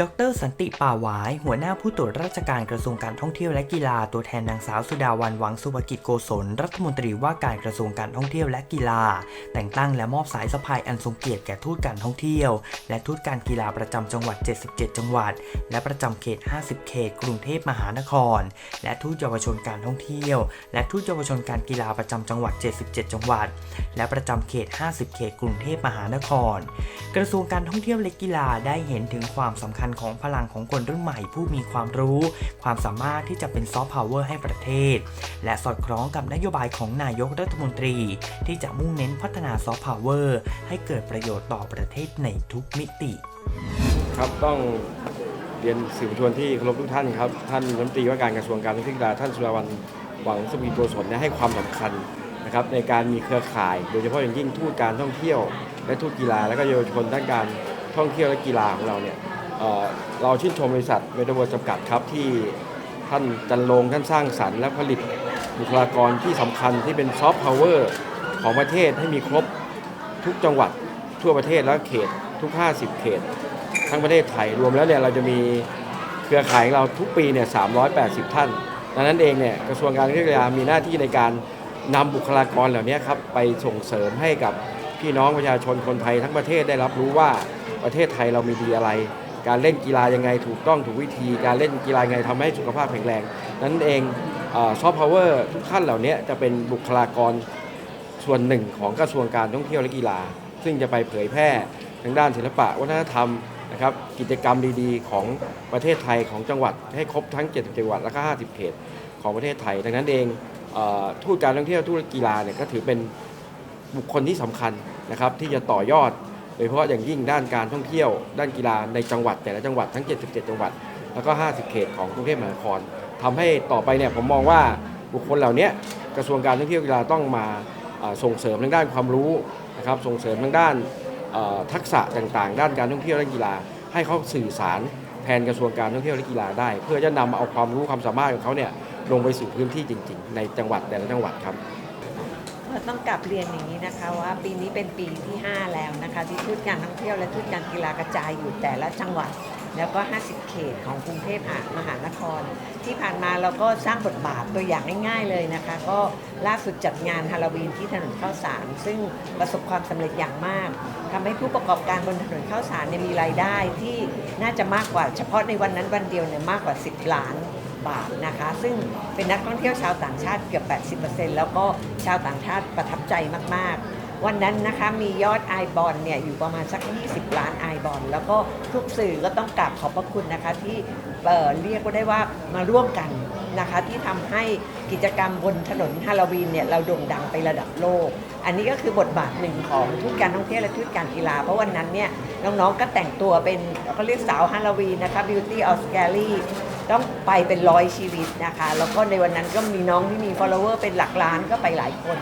ดรสันติป่าหวาย หัวหน้าผู้ตรวจราชการกระทรวงการท่องเที่ยวและกีฬาตัวแทนนางสาวสุดาวันหวังสุภกิจโกศลรัฐมนตรีว่าการกระทรวงการท่องเที่ยวและกีฬา แต่งตั้งและมอบสายสะพายอันทรงเกียรติแก่ทูตการท่องเที่ยว และทูตการกีฬาประจำจังหวัด 77 จังหวัด และประจำเขต 50 เขต กรุงเทพมหานคร และทูตเยาวชนการท่องเที่ยว และทูตเยาวชนการกีฬาประจำจังหวัด 77 จังหวัด และประจำเขต 50 เขต กรุงเทพมหานคร กระทรวงการท่องเที่ยวและกีฬาได้เห็นถึงความสำคัญของพลังของคนรุ่นใหม่ผู้มีความรู้ ความสามารถที่จะเป็นซอฟต์พาวเวอร์ให้ประเทศ และสอดคล้องกับนโยบายของนายกรัฐมนตรี ที่จะมุ่งเน้นพัฒนาซอฟต์พาวเวอร์ให้เกิดประโยชน์ต่อประเทศในทุกมิติ ครับต้องเรียนสื่อมวลชนที่เคารพทุกท่านครับ ท่านรัฐมนตรีว่าการกระทรวงการท่องเที่ยวและกีฬาท่านสุรวันหวังสมีโกศลเนี่ยให้ความสำคัญนะครับในการมีเครือข่าย โดยเฉพาะอย่างยิ่งทูตการท่องเที่ยว และทูตกีฬาและก็เยาวชนด้านการท่องเที่ยวและกีฬาของเราเนี่ย เราชื่นชมบริษัทเมโทเวิร์จำกัดครับที่ท่านจันลงท่านสร้างสรรค์และผลิตบุคลากรที่สำคัญที่เป็นซอฟต์พาวเวอร์ของประเทศให้มีครบทุกจังหวัดทั่วประเทศและเขตทุก 50 เขต ทั้งประเทศไทยรวมแล้วเนี่ยเราจะมีเครือข่ายของเราทุกปีเนี่ย 380 ท่านดังนั้นเองเนี่ยกระทรวงการท่องเที่ยวมีหน้าที่ในการนำบุคลากรเหล่านี้ครับไปส่งเสริมให้กับพี่น้องประชาชนคนไทยทั้งประเทศได้รับรู้ว่าประเทศไทยเรามีดีอะไร การเล่นกีฬายังไงถูกต้องถูกวิธีการเล่นกีฬายังไงทำให้สุขภาพแข็งแรง นั้นเองซอฟต์พาวเวอร์ทุกท่านเหล่านี้จะเป็นบุคลากรส่วนหนึ่งของกระทรวงการท่องเที่ยวและกีฬา ซึ่งจะไปเผยแพร่ทางด้านศิลปะวัฒนธรรมนะครับกิจกรรมดีๆ ของประเทศไทยของจังหวัด ให้ครบทั้ง 70 จังหวัดและก็ 50 เขตของประเทศไทย ดังนั้นเองอทูตการท่องเที่ยวทูตกีฬาเนี่ยก็ถือเป็นบุคคลที่สำคัญนะครับที่จะต่อยอด โดยเฉพาะอย่างยิ่งด้านการท่องเที่ยว ด้านกีฬาในจังหวัด แต่ละจังหวัดทั้ง 77 จังหวัด แล้วก็ 50 เขตของกรุงเทพมหานครทำให้ต่อไปเนี่ยผมมองว่าบุคคลเหล่านี้กระทรวงการท่องเที่ยวกีฬาต้องมาส่งเสริมทางด้านความรู้นะครับส่งเสริมทางด้านทักษะต่างๆ ด้านการท่องเที่ยวและกีฬา ให้เขาสื่อสารแทนกระทรวงการท่องเที่ยวและกีฬาได้ เพื่อจะนำเอาความรู้ความสามารถของเขาเนี่ยลงไปสู่พื้นที่จริง ๆ ในจังหวัดแต่ละจังหวัดครับ ต้องกลับเรียนอย่างนี้นะคะว่าปีนี้เป็นปีที่ 5 แล้วนะคะ ที่ทูตการท่องเที่ยวและทูตการกีฬากระจายอยู่แต่ละจังหวัด แล้วก็ 50 เขตของกรุงเทพมหานคร ที่ผ่านมาเราก็สร้างบทบาทตัวอย่างง่ายๆเลยนะคะ ก็ล่าสุดจัดงานฮาโลวีนที่ถนนข้าวสาร ซึ่งประสบความสำเร็จอย่างมากทำให้ผู้ประกอบการบนถนนข้าวสารเนี่ยมีรายได้ที่น่าจะมากกว่าเฉพาะในวันนั้นวันเดียวเนี่ยมากกว่า 10 ล้าน บาทนะคะ ซึ่งเป็นนักท่องเที่ยวชาวต่างชาติเกือบ 80%แล้วก็ชาวต่างชาติประทับใจมากๆ วันนั้นนะคะมียอดไอบอลเนี่ยอยู่ประมาณสัก 20 ล้านไอบอลแล้วก็ทุกสื่อก็ต้องกราบขอบพระคุณนะคะที่เเรียกว่าได้ว่ามาร่วมกันนะคะที่ทำให้กิจกรรมบนถนนฮาโลวีนเนี่ยเราโด่งดังไประดับโลก อันนี้ก็คือบทบาทหนึ่งของทุกการท่องเที่ยวและทุกการกีฬา เพราะวันนั้นเนี่ยน้องๆก็แต่งตัวเป็นเขาเรียกสาวฮาโลวีนนะคะ Beauty of Scary ต้องไปเป็นร้อยชีวิตนะคะ แล้วก็ในวันนั้นก็มีน้องที่มี follower เป็นหลักล้านก็ไปหลายคน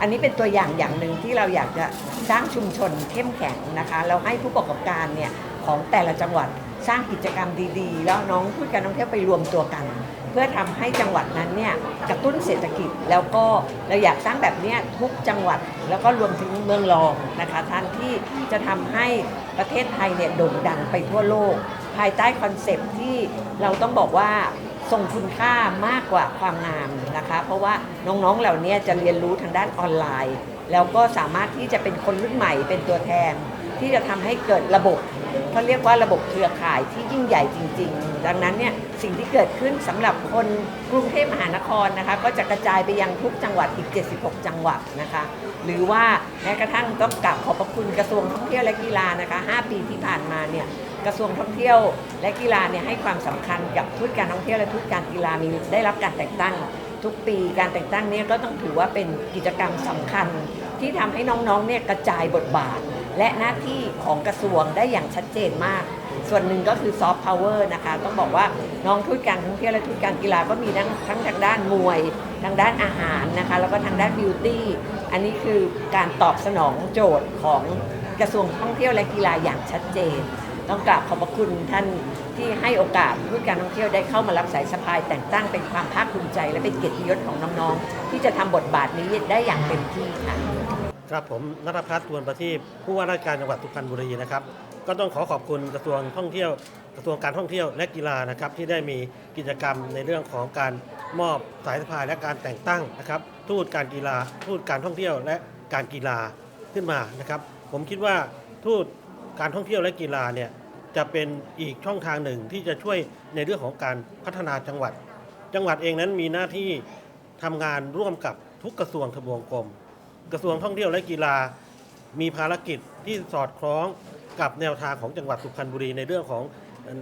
อันนี้เป็นตัวอย่างอย่างหนึ่งที่เราอยากจะสร้างชุมชนเข้มแข็งนะคะเราให้ผู้ประกอบการเนี่ยของแต่ละจังหวัดสร้างกิจกรรมดีๆ แล้วน้องพูดการท่องเที่ยวไปรวมตัวกัน เพื่อทำให้จังหวัดนั้นเนี่ยกระตุ้นเศรษฐกิจแล้วก็เราอยากสร้างแบบเนี้ยทุกจังหวัดแล้วก็รวมถึงเมืองรองนะคะท่านที่จะทำให้ประเทศไทยเนี่ยโด่งดังไปทั่วโลก ภายใต้คอนเซปที่เราต้องบอกว่าทรงคุณค่ามากกว่าความงามนะคะ เพราะว่าน้องๆเหล่านี้จะเรียนรู้ทางด้านออนไลน์ แล้วก็สามารถที่จะเป็นคนรุ่นใหม่เป็นตัวแทน ที่จะทำให้เกิดระบบเขาเรียกว่าระบบเครือข่ายที่ยิ่งใหญ่จริง ๆ ดังนั้นเนี่ยสิ่งที่เกิดขึ้นสำหรับคนกรุงเทพมหานครนะคะ ก็จะกระจายไปยังทุกจังหวัดอีก 76 จังหวัดนะคะ หรือว่าแม้กระทั่งต้องกราบขอบพระคุณกระทรวงท่องเที่ยวและกีฬานะคะ 5 ปีที่ผ่านมาเนี่ย กระทรวงท่องเที่ยวและกีฬาเนี่ยให้ความสำคัญกับทุตการท่องเที่ยวและทุตการกีฬามีได้รับการแต่งตั้ง ทุกปีการแต่งตั้งเนี่ยก็ต้องถือว่าเป็นกิจกรรมสำคัญ ที่ทำให้น้องๆเนี่ยกระจายบทบาท และหน้าที่ของกระทรวงได้อย่างชัดเจนมาก ส่วนหนึ่งก็คือซอฟต์พาวเวอร์นะคะต้องบอกว่าน้องทุตการท่องเที่ยวและทุตการกีฬาก็มีทั้งทั้งทางด้านมวย ทางด้านอาหารนะคะแล้วก็ทางด้านบิวตี้อันนี้คือการตอบสนองโจทย์ของกระทรวงท่องเที่ยวและกีฬาอย่างชัดเจน ต้องกราบขอบพระคุณท่านที่ให้โอกาสผู้การท่องเที่ยวได้เข้ามารับสายสะพาย แต่งตั้งเป็นความภาคภูมิใจ และเป็นเกียรติยศของน้องๆ ที่จะทำบทบาทนี้ได้อย่างเต็มที่ค่ะครับผมนัทพัฒน์ทวนประทีปผู้ว่าราชการจังหวัดสุพรรณบุรีนะครับก็ต้องขอขอบคุณกระทรวงท่องเที่ยว กระทรวงการท่องเที่ยวและกีฬานะครับที่ได้มีกิจกรรมในเรื่องของการมอบสายสะพายและการแต่งตั้งนะครับทูตการกีฬาทูตการท่องเที่ยวและการกีฬาขึ้นมานะครับ ผมคิดว่าทูต การท่องเที่ยวและกีฬาเนี่ยจะเป็นอีกช่องทางหนึ่งที่จะช่วยในเรื่องของการพัฒนาจังหวัด จังหวัดเองนั้นมีหน้าที่ทำงานร่วมกับทุกกระทรวงทบวงกรมกระทรวงท่องเที่ยวและกีฬา มีภารกิจที่สอดคล้องกับแนวทางของจังหวัดสุพรรณบุรีในเรื่องของ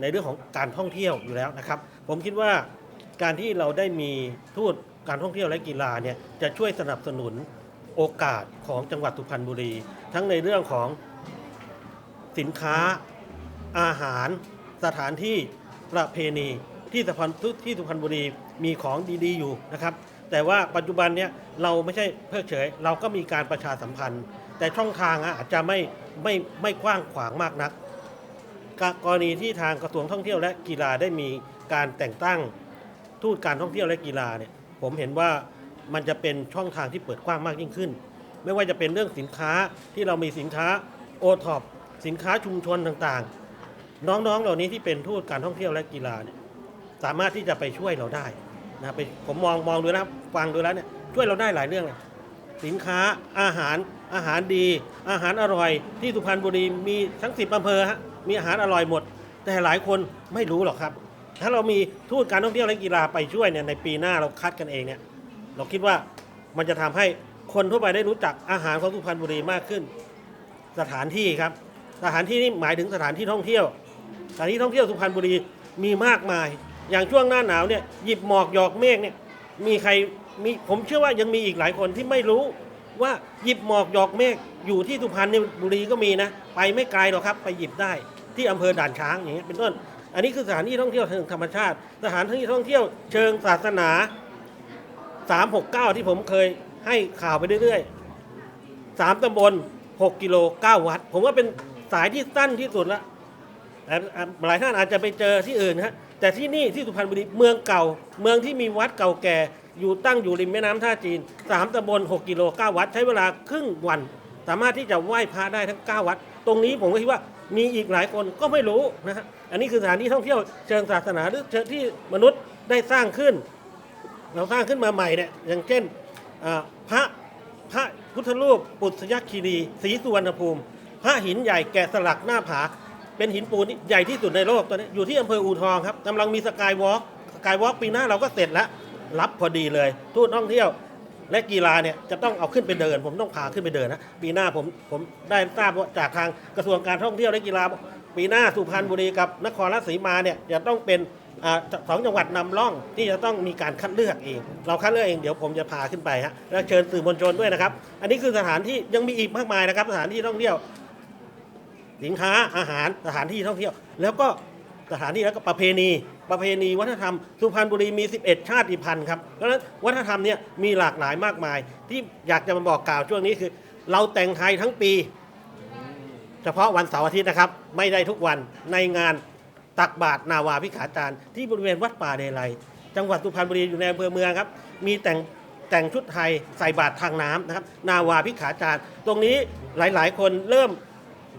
ในเรื่องของการท่องเที่ยวอยู่แล้วนะครับ ผมคิดว่าการที่เราได้มีทูตการท่องเที่ยวและกีฬาเนี่ยจะช่วยสนับสนุนโอกาสของจังหวัดสุพรรณบุรี ทั้งในเรื่องของ สินค้า อาหาร สถานที่ประเพณีที่สุพรรณที่สุพรรณบุรีมีของดีๆอยู่นะครับ แต่ว่าปัจจุบันเนี่ยเราไม่ใช่เพิกเฉย เราก็มีการประชาสัมพันธ์ แต่ช่องทางอาจจะไม่ไม่ไม่กว้างขวางมากนักกรณีที่ทางกระทรวงท่องเที่ยวและกีฬาได้มีการแต่งตั้งทูตการท่องเที่ยวและกีฬาเนี่ยผมเห็นว่ามันจะเป็นช่องทางที่เปิดกว้างมากยิ่งขึ้น ไม่ว่าจะเป็นเรื่องสินค้าที่เรามีสินค้าโอท็อป สินค้าชุมชนต่างๆ น้องๆ เหล่านี้ที่เป็นทูตการท่องเที่ยวและกีฬาเนี่ยสามารถที่จะไปช่วยเราได้นะไปผมมองมองดูนะฟังดูแล้วเนี่ยช่วยเราได้หลายเรื่องเลยสินค้าอาหารอาหารดี อาหารอร่อย ที่สุพรรณบุรีมีทั้งสิบอำเภอฮะมีอาหารอร่อยหมด แต่หลายคนไม่รู้หรอกครับ ถ้าเรามีทูตการท่องเที่ยวและกีฬาไปช่วยเนี่ยในปีหน้าเราคัดกันเองเนี่ยเราคิดว่ามันจะทำให้คนทั่วไปได้รู้จักอาหารของสุพรรณบุรีมากขึ้น สถานที่ครับ สถานที่นี่หมายถึงสถานที่ท่องเที่ยว สถานที่ท่องเที่ยวสุพรรณบุรีมีมากมาย อย่างช่วงหน้าหนาวเนี่ยหยิบหมอกหยอกเมฆเนี่ยมีใครมีผมเชื่อว่ายังมีอีกหลายคนที่ไม่รู้ว่าหยิบหมอกหยอกเมฆอยู่ที่สุพรรณบุรีก็มีนะ ไปไม่ไกลหรอกครับ ไปหยิบได้ที่อำเภอด่านช้างอย่างเงี้ยเป็นต้น อันนี้คือสถานที่ท่องเที่ยวเชิงธรรมชาติ สถานที่ท่องเที่ยวเชิงศาสนา 369 ที่ผมเคยให้ข่าวไปเรื่อยๆสามตำบล 6 กิโล 9 วัด ผมว่าเป็น สายที่สั้นที่สุดละแต่หลายท่านอาจจะไปเจอที่อื่นนะฮะแต่ที่นี่ที่สุพรรณบุรีเมืองเก่า เมืองที่มีวัดเก่าแก่อยู่ตั้งอยู่ริมแม่น้ำท่าจีนสามตำบล6กิโล9วัดใช้เวลาครึ่งวัน สามารถที่จะไหว้พระได้ทั้ง 9 วัด ตรงนี้ผมก็คิดว่ามีอีกหลายคนก็ไม่รู้นะฮะอันนี้คือสถานที่ท่องเที่ยวเชิงศาสนาหรือเชิงที่มนุษย์ได้สร้างขึ้น เราสร้างขึ้นมาใหม่เนี่ยอย่างเช่นพระพระพุทธรูปปุษยคีรีศรีสุวรรณภูมิ พระหินใหญ่แกะสลักหน้าผา เป็นหินปูนใหญ่ที่สุดในโลกตัวนี้อยู่ที่อำเภออูทองครับกำลังมีสกายวอล์กสกายวอล์กปีหน้าเราก็เสร็จแล้ว รับพอดีเลย ทูตท่องเที่ยวและกีฬาเนี่ยจะต้องเอาขึ้นไปเดิน ผมต้องพาขึ้นไปเดินนะปีหน้าผมผมได้ทราบว่าจากทางกระทรวงการท่องเที่ยวและกีฬา ปีหน้าสุพรรณบุรีกับนครราชสีมาเนี่ยจะต้องเป็นอสองจังหวัดนำร่องที่จะต้องมีการคัดเลือกเอง เราคัดเลือกเองเดี๋ยวผมจะพาขึ้นไปฮะแล้วเชิญสื่อมวลชนด้วยนะครับ อันนี้คือสถานที่ยังมีอีกมากมายนะครับ สถานที่ท่องเที่ยว สินค้าอาหารสถานที่ท่องเที่ยว แล้วก็สถานที่แล้วก็ประเพณีประเพณีวัฒนธรรมสุพรรณบุรีมี 11 ชาติพันธุ์ครับเพราะฉะนั้นวัฒนธรรมเนี่ยมีหลากหลายมากมาย ที่อยากจะมาบอกกล่าวช่วงนี้คือ เราแต่งไทยทั้งปี เฉพาะวันเสาร์อาทิตย์นะครับ ไม่ได้ทุกวันในงานตักบาตรนาวาพิขาจารย์ที่บริเวณวัดป่าเดลัยจังหวัดสุพรรณบุรีอยู่ในอำเภอเมืองครับ มีแต่งแต่งชุดไทยใส่บาตรทางน้ำนะครับ นาวาพิขาจารย์ ตรงนี้หลายๆ คนเริ่ม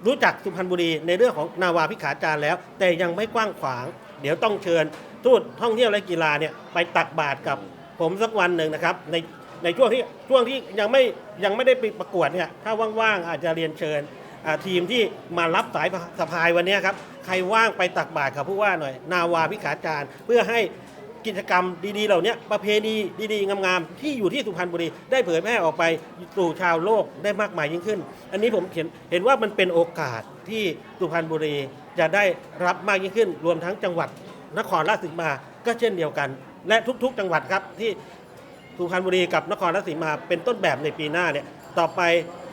รู้จักสุพรรณบุรีในเรื่องของนาวาพิขาจารย์แล้ว แต่ยังไม่กว้างขวาง เดี๋ยวต้องเชิญทูตท่องเที่ยวและกีฬาเนี่ยไปตักบาตรกับผมสักวันหนึ่งนะครับในในช่วงที่ช่วงที่ยังไม่ยังไม่ได้ไปประกวดเนี่ยถ้าว่างๆอาจจะเรียนเชิญทีมที่มารับสายสะพายวันนี้ครับใครว่างไปตักบาตรกับผู้ว่าหน่อย นาวาพิขาจารย์เพื่อให้ กิจกรรมดีๆ เหล่านี้ประเพณีดีๆ งามๆ ที่อยู่ที่สุพรรณบุรีได้เผยแพร่ออกไปสู่ชาวโลกได้มากมายยิ่งขึ้น อันนี้ผมเห็นเห็นว่ามันเป็นโอกาสที่สุพรรณบุรีจะได้รับมากยิ่งขึ้น รวมทั้งจังหวัดนครราชสีมาก็เช่นเดียวกัน และทุกๆ จังหวัดครับที่สุพรรณบุรีกับนครราชสีมาเป็นต้นแบบในปีหน้าเนี่ยต่อไป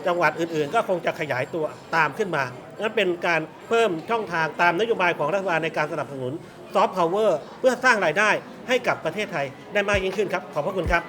จังหวัดอื่นๆ ก็คงจะขยายตัวตามขึ้นมา นั่นเป็นการเพิ่มช่องทางตามนโยบายของรัฐบาลในการสนับสนุน ซอฟต์พาวเวอร์เพื่อสร้างรายได้ให้กับประเทศไทยได้มากยิ่งขึ้นครับ ขอบพระคุณครับ